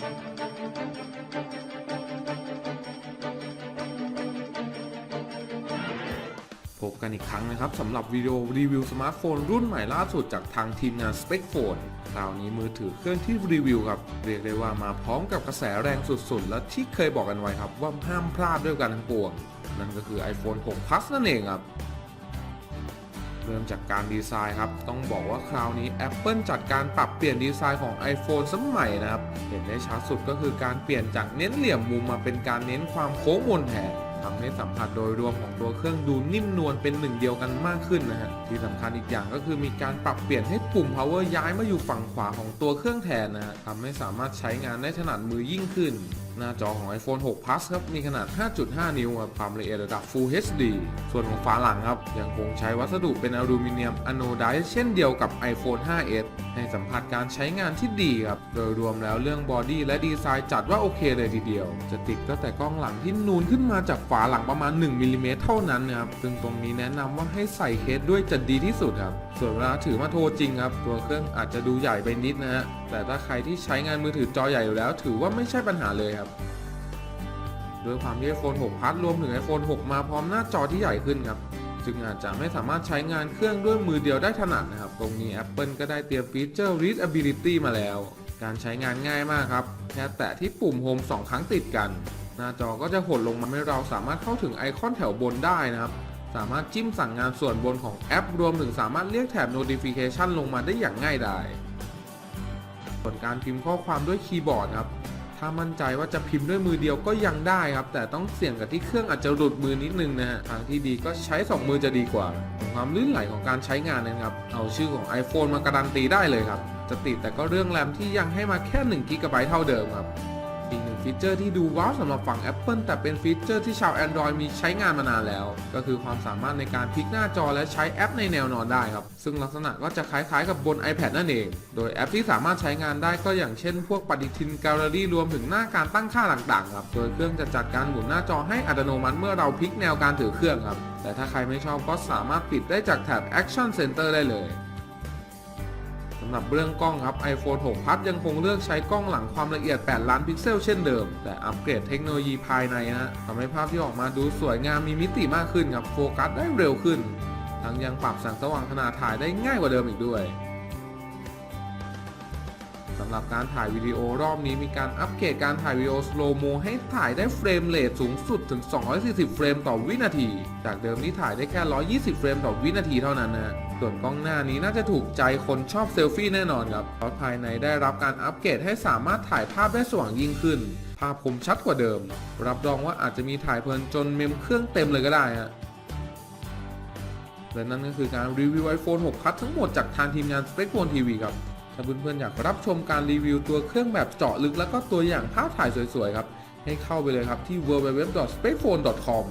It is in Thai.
พบกันอีกครั้งนะครับสำหรับวิดีโอรีวิวสมาร์ทโฟนรุ่นใหม่ล่าสุดจากทางทีมงาน Spec Phone คราวนี้มือถือเครื่องที่รีวิวครับ เรียกได้ว่ามาพร้อมกับกระแสแรงสุดๆ และที่เคยบอกกันไว้ครับว่าห้ามพลาดด้วยกันทั้งปวง นั่นก็คือ iPhone 6 Plus นั่นเองครับ เริ่มจากการดีไซน์ครับ ต้องบอกว่าคราวนี้ Apple จัดการปรับเปลี่ยนดีไซน์ของ iPhone สมัยนะครับ เห็นได้ชัดสุดก็คือการเปลี่ยนจากเน้นเหลี่ยมมุมมาเป็นการเน้นความโค้งมนแทนทำให้สัมผัสโดยรวมของตัวเครื่องดูนิ่มนวลเป็นหนึ่งเดียวกันมากขึ้นนะฮะที่สำคัญอีกอย่างก็คือมีการปรับเปลี่ยนให้ปุ่ม power ย้ายมาอยู่ฝั่งขวาของตัวเครื่องแทนนะฮะทำให้สามารถใช้งานได้ถนัดมือยิ่งขึ้นหน้าจอของ iPhone 6 Plus ครับ มีขนาด 5.5 นิ้วครับความละเอียดระดับ Full HD ส่วนของฝาหลังครับ ยังคงใช้วัสดุเป็นอลูมิเนียมอโนไดซ์เช่นเดียวกับ iPhone 5s ให้สัมผัสการใช้งานที่ดีครับ โดยรวมแล้วเรื่องบอดี้และดีไซน์จัดว่าโอเคเลยทีเดียว จะติดก็แต่กล้องหลังที่นูนขึ้นมาจากฝาหลังประมาณ 1มิลลิเมตรเท่านั้นนะครับซึ่งตรงนี้แนะนำว่าให้ใส่เคสด้วยจะดีที่สุดครับ ส่วนเวลาถือมาโทรจริงครับ ตัวเครื่องอาจจะดูใหญ่ไปนิดนะฮะ แต่ถ้าใครที่ใช้งานมือถือจอใหญ่อยู่แล้ว ถือว่าไม่ใช่ปัญหาเลยครับด้วยความที่ iPhone 6 Plus รวมถึง iPhone 6มาพร้อมหน้าจอที่ใหญ่ขึ้นครับจึงอาจจะไม่สามารถใช้งานเครื่องด้วยมือเดียวได้ถนัดนะครับ ตรงนี้ Apple ก็ได้เตรียมฟีเจอร์ Readability มาแล้ว การใช้งานง่ายมากครับ แค่แตะที่ปุ่ม Home 2 ครั้งติดกัน หน้าจอก็จะหดลงมาให้เราสามารถเข้าถึงไอคอนแถวบนได้นะครับ สามารถจิ้มสั่งงานส่วนบนของแอป รวมถึงสามารถเรียกแถบ notification ลงมาได้อย่างง่ายดาย ส่วนการพิมพ์ข้อความด้วยคีย์บอร์ดครับถ้ามั่นใจว่าจะพิมพ์ด้วยมือเดียวก็ยังได้ครับ แต่ต้องเสี่ยงกับที่เครื่องอาจจะหลุดมือนิดนึงนะฮะทางที่ดีก็ใช้ 2 มือจะดีกว่า ความลื่นไหลของการใช้งานนะครับ เอาชื่อของ iPhone มาการันตีได้เลยครับ จะติดแต่ก็เรื่องแรมที่ยังให้มาแค่1 g b เท่าเดิมครับ อีกหนึ่งฟีเจอร์ที่ดูว้าวสำหรับฝั่ง Apple แต่เป็นฟีเจอร์ที่ชาว Android มีใช้งานมานานแล้ว ก็คือความสามารถในการพลิกหน้าจอและใช้แอปในแนวนอนได้ครับ ซึ่งลักษณะก็จะคล้ายๆกับบน iPad นั่นเอง โดยแอปที่สามารถใช้งานได้ก็อย่างเช่น พวกปฏิทินแกลเลอรี่รวมถึงหน้าการตั้งค่าต่างๆครับ โดยเครื่องจะจัดการหมุนหน้าจอให้อัตโนมัติเมื่อเราพลิกแนวการถือเครื่องครับ แต่ถ้าใครไม่ชอบก็สามารถปิดได้จากแถบ Action Center ได้เลยำหรับเรื่องกล้องครับ iPhone 6 Plus ยังคงเลือกใช้กล้องหลังความละเอียด 8 ล้านพิกเซลเช่นเดิม แต่อัปเกรดเทคโนโลยีภายในนะฮะทำให้ภาพที่ออกมาดูสวยงามมีมิติมากขึ้นครับโฟกัสได้เร็วขึ้น ทั้งยังปรับแสงสว่างขนาดถ่ายได้ง่ายกว่าเดิมอีกด้วยำหรับการถ่ายวิดีโอรอบนี้มีการอัปเกรดการถ่ายวิดีโอสโลโมให้ถ่ายได้เฟรมเรทสูงสุดถึง 240 เฟรมต่อวินาที จากเดิมที่ถ่ายได้แค่ 120 เฟรมต่อวินาทีเท่านั้นนะส่วนกล้องหน้านี้น่าจะถูกใจคนชอบเซลฟี่แน่นอนครับเพราะภายในได้รับการอัปเกรดให้สามารถถ่ายภาพได้สว่างยิ่งขึ้น ภาพคมชัดกว่าเดิม รับรองว่าอาจจะมีถ่ายเพลินจนเมมเครื่องเต็มเลยก็ได้ฮะและนั่นก็คือการรีวิว iPhone 6 Plus ทั้งหมดจากทางทีมงาน s p e c p h o n TV ครับ ถ้าเพื่อนๆอยากรับชมการรีวิวตัวเครื่องแบบเจาะลึก แล้วก็ตัวอย่างภาพถ่ายสวยๆครับ ให้เข้าไปเลยครับที่ www.spacephone.com